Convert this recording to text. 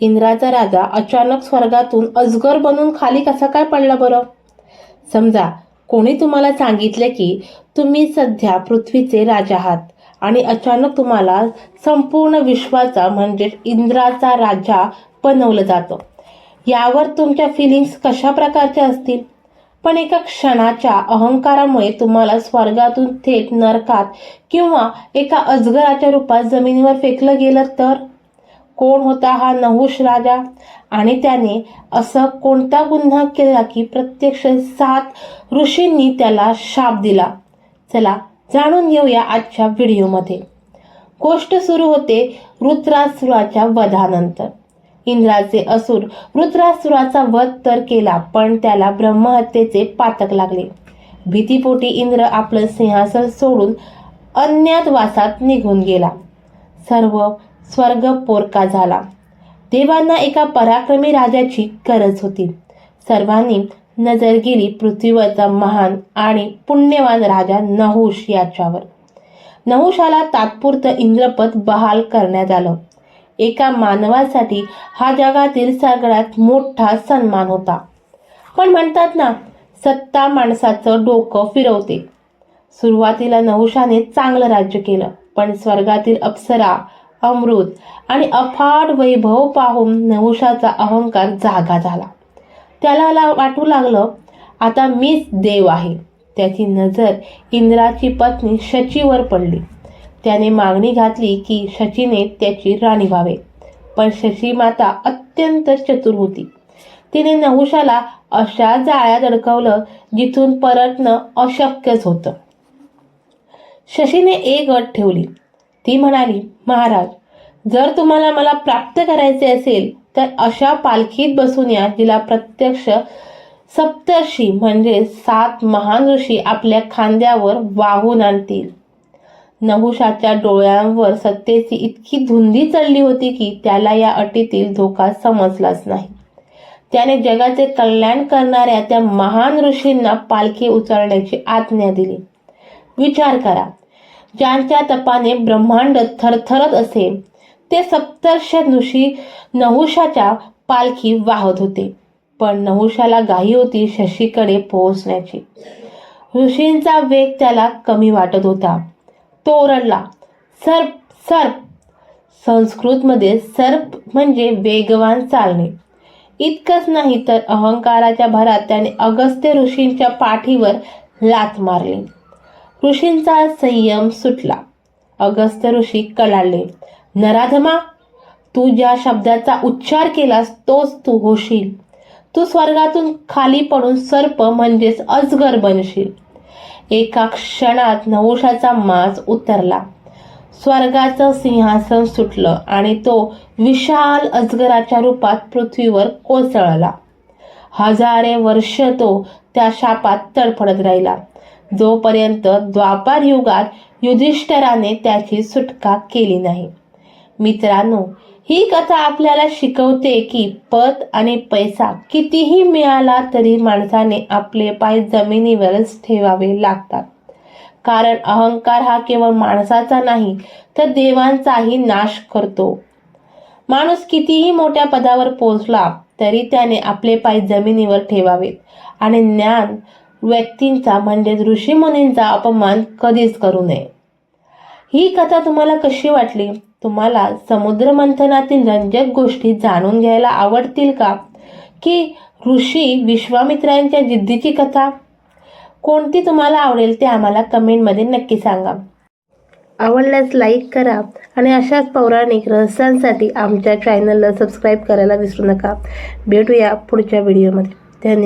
इंद्राचा राजा अचानक स्वर्गातून अजगर बनून खाली कसा काय पडला बरं? समजा कोणी तुम्हाला सांगितले की तुम्ही सध्या पृथ्वीचे राजा आहात आणि अचानक तुम्हाला संपूर्ण विश्वाचा म्हणजे इंद्राचा राजा बनवलं जातं. यावर तुमच्या फिलिंग्स कशा प्रकारच्या असतील? पण एका क्षणाच्या अहंकारामुळे तुम्हाला स्वर्गातून थेट नरकात किंवा एका अजगराच्या रूपात जमिनीवर फेकलं गेलं तर? कोण होता हा नहुष राजा? आणि त्याने असं कोणता गुन्हा केला की प्रत्यक्ष सात ऋषींनी त्याला शाप दिला? चला जाणून घेऊया आजच्या व्हिडिओमध्ये. गोष्ट सुरू होते रुद्रासुराच्या वधानंतर. इंद्राचे असुर रुद्रासुराचा वध तर केला पण त्याला ब्रह्महत्येचे पातक लागले. भीतीपोटी इंद्र आपलं सिंहासन सोडून अज्ञातवासात निघून गेला. सर्व स्वर्ग पोरका झाला. देवांना एका पराक्रमी राजाची गरज होती. सर्वांनी नजर गेली पृथ्वीवरचा महान आणि पुण्यवान राजा नहुष याच्यावर. नहुषाला तात्पुरतं इंद्रपद बहाल करण्यात आलं. एका मानवासाठी हा जगातील सगळ्यात मोठा सन्मान होता. पण म्हणतात ना सत्ता माणसाचं डोकं फिरवते. सुरुवातीला नहुषाने चांगलं राज्य केलं पण स्वर्गातील अप्सरा अमृत आणि अफाट वैभव पाहून नहुषाचा अहंकार जागा झाला. त्याला वाटू लागलं आता मीच देव आहे. त्याची नजर इंद्राची पत्नी शचीवर पडली. त्याने मागणी घातली की शचीने त्याची राणी व्हावे. पण शची माता अत्यंत चतुर होती. तिने नहुषाला अशा जाळ्यात अडकवलं जिथून परतणं अशक्यच होतं. शशीने एक अट ठेवली. ती म्हणाली महाराज जर तुम्हाला मला प्राप्त करायचे असेल तर अशा पालखीत बसून या जिला प्रत्यक्ष सप्तर्षी म्हणजे सात महान ऋषी आपल्या खांद्यावर वाहून आणतील. नहुषाच्या डोळ्यांवर सत्तेची इतकी धुंदी चढली होती की त्याला या अटीतील धोका समजलाच नाही. त्याने जगाचे कल्याण करणाऱ्या त्या महान ऋषींना पालखी उचलण्याची आज्ञा दिली. विचार करा ज्यांच्या तपाने ब्रह्मांड थरथरत असे. ते सप्तर्ष ऋषी नहुषाच्या पालखी वाहत होते. पण नहुषाला घाई होती शशीकडे पोहोचण्याची. ऋषींचा वेग त्याला कमी वाटत होता. तो ओरडला सर्प सर्प. संस्कृतमध्ये सर्प म्हणजे वेगवान चालणे. इतकंच नाही तर अहंकाराच्या भरात त्याने अगस्त्य ऋषींच्या पाठीवर लात मारली. ऋषींचा संयम सुटला. अगस्त्य ऋषी कळाले नराधमा तू ज्या शब्दाचा उच्चार केलास तोच तू होशील. तू स्वर्गातून खाली पडून सर्प म्हणजेच अजगर बनशील. एका क्षणात नहुषाचा माज उतरला. स्वर्गाचं सिंहासन सुटलं आणि तो विशाल अजगराच्या रूपात पृथ्वीवर कोसळला. हजारे वर्ष तो त्या शापात तडफडत राहिला. जोपर्यंत द्वापार युगात युधिष्ठराने त्याची सुटका केली नाही. मित्रांनो ही कथा आपल्याला शिकवते की पद आणि पैसा कितीही मिळाला तरी माणसाने आपले पाय जमिनीवरच ठेवावे लागतात. कारण अहंकार हा केवळ माणसाचा नाही तर देवांचाही नाश करतो. माणूस कितीही मोठ्या पदावर पोहोचला तरी त्याने आपले पाय जमिनीवर ठेवावेत आणि ज्ञान व्यक्तींचा म्हणजे ऋषीमुनींचा अपमान कधीच करू नये. ही कथा तुम्हाला कशी वाटली? तुम्हाला समुद्र मंथनातील रंजक गोष्टी जाणून घ्यायला आवडतील का? की ऋषी विश्वामित्रांच्या जिद्दीची कथा? कोणती तुम्हाला आवडेल ते आम्हाला कमेंटमध्ये नक्की सांगा. आवडल्यास लाईक करा आणि अशाच पौराणिक रहस्यांसाठी आमच्या चॅनलला सबस्क्राईब करायला विसरू नका. भेटूया पुढच्या व्हिडिओमध्ये. धन्यवाद.